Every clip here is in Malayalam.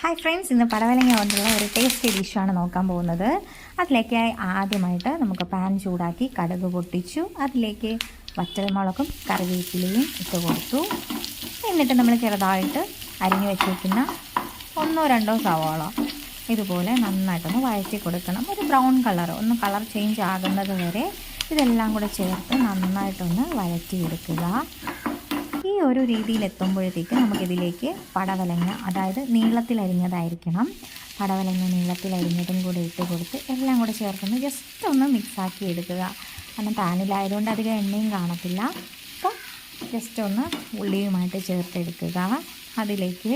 ഹായ് ഫ്രണ്ട്സ് ഇന്ന് പടവലങ്ങ കൊണ്ടുള്ള ഒരു ടേസ്റ്റി ഡിഷാണ് നോക്കാൻ പോകുന്നത്. അതിലേക്ക് ആദ്യമായിട്ട് നമുക്ക് പാൻ ചൂടാക്കി കടുക് പൊട്ടിച്ചു. അതിലേക്ക് വറ്റൽമുളകും കറിവേപ്പിലയും ഇട്ട് കൊടുത്തു. എന്നിട്ട് നമ്മൾ ചെറുതായിട്ട് അരിഞ്ഞു വെച്ചിരിക്കുന്ന ഒന്നോ രണ്ടോ സവാള ഇതുപോലെ നന്നായിട്ടൊന്ന് വഴറ്റി കൊടുക്കണം. ഒരു ബ്രൗൺ കളർ ഒന്ന് കളർ ചേഞ്ച് ആകുന്നത് വരെ ഇതെല്ലാം കൂടെ ചേർത്ത് നന്നായിട്ടൊന്ന് വഴറ്റിയെടുക്കുക. ഒരു രീതിയിൽ എത്തുമ്പോഴത്തേക്ക് നമുക്കിതിലേക്ക് പടവലങ്ങ അതായത് നീളത്തിൽ അരിഞ്ഞതായിരിക്കണം. പടവലങ്ങ നീളത്തിൽ അരിഞ്ഞതും കൂടെ ഇട്ട് കൊടുത്ത് എല്ലാം കൂടെ ചേർക്കുന്ന. ജസ്റ്റ് ഒന്ന് മിക്സാക്കി എടുക്കുക. കാരണം പാനിലായതുകൊണ്ട് അധികം എണ്ണയും കാണത്തില്ല. അപ്പോൾ ജസ്റ്റ് ഒന്ന് ഉള്ളിയുമായിട്ട് ചേർത്തെടുക്കുക. അതിലേക്ക്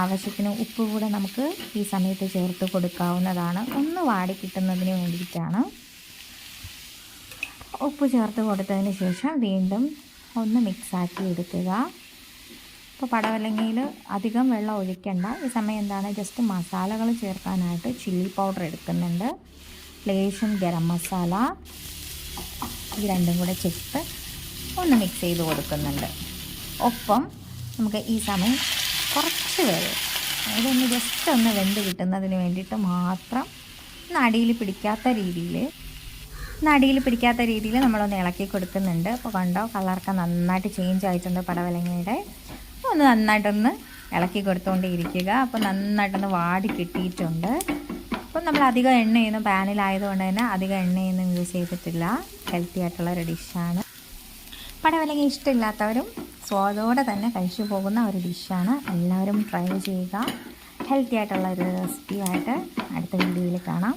ആവശ്യത്തിന് ഉപ്പ് കൂടെ നമുക്ക് ഈ സമയത്ത് ചേർത്ത് കൊടുക്കാവുന്നതാണ്. ഒന്ന് വാടി കിട്ടുന്നതിന് വേണ്ടിയിട്ടാണ്. ഉപ്പ് ചേർത്ത് കൊടുത്തതിന് ശേഷം വീണ്ടും ഒന്ന് മിക്സാക്കി എടുക്കുക. ഇപ്പോൾ പടവലങ്ങയിൽ അധികം വെള്ളം ഒഴിക്കണ്ട. ഈ സമയം എന്താണ്? ജസ്റ്റ് മസാലകൾ ചേർക്കാനായിട്ട് ചില്ലി പൗഡർ എടുക്കുന്നുണ്ട്. ലേശം ഗരം മസാല. ഈ രണ്ടും കൂടെ ചേർത്ത് ഒന്ന് മിക്സ് ചെയ്ത് കൊടുക്കുന്നുണ്ട്. ഒപ്പം നമുക്ക് ഈ സമയം കുറച്ച് പേര് ഇതൊന്ന് ജസ്റ്റ് ഒന്ന് വെന്ത് കിട്ടുന്നതിന് വേണ്ടിയിട്ട് മാത്രം ഒന്ന് അടിയിൽ പിടിക്കാത്ത രീതിയിൽ നടിയിൽ പിടിക്കാത്ത രീതിയിൽ നമ്മളൊന്ന് ഇളക്കി കൊടുക്കുന്നുണ്ട്. അപ്പോൾ കണ്ടോ കളറൊക്കെ നന്നായിട്ട് ചേഞ്ച് ആയിട്ടുണ്ട് പടവലങ്ങയുടെ. ഒന്ന് നന്നായിട്ടൊന്ന് ഇളക്കി കൊടുത്തുകൊണ്ടേയിരിക്കുക അപ്പോൾ നന്നായിട്ടൊന്ന് വാടി കിട്ടിയിട്ടുണ്ട്. അപ്പം നമ്മൾ അധികം എണ്ണയൊന്നും പാനിലായതുകൊണ്ട് തന്നെ അധികം എണ്ണയൊന്നും യൂസ് ചെയ്തിട്ടില്ല. ഹെൽത്തി ആയിട്ടുള്ള ഒരു ഡിഷാണ് പടവലങ്ങ ഇഷ്ടമില്ലാത്തവരും സ്വാദോടെ തന്നെ കഴിച്ചു പോകുന്ന ഒരു ഡിഷാണ് എല്ലാവരും ട്രൈ ചെയ്യുക. ഹെൽത്തി ആയിട്ടുള്ള ഒരു റെസിപ്പിയായിട്ട് അടുത്ത വീഡിയോയിൽ കാണാം.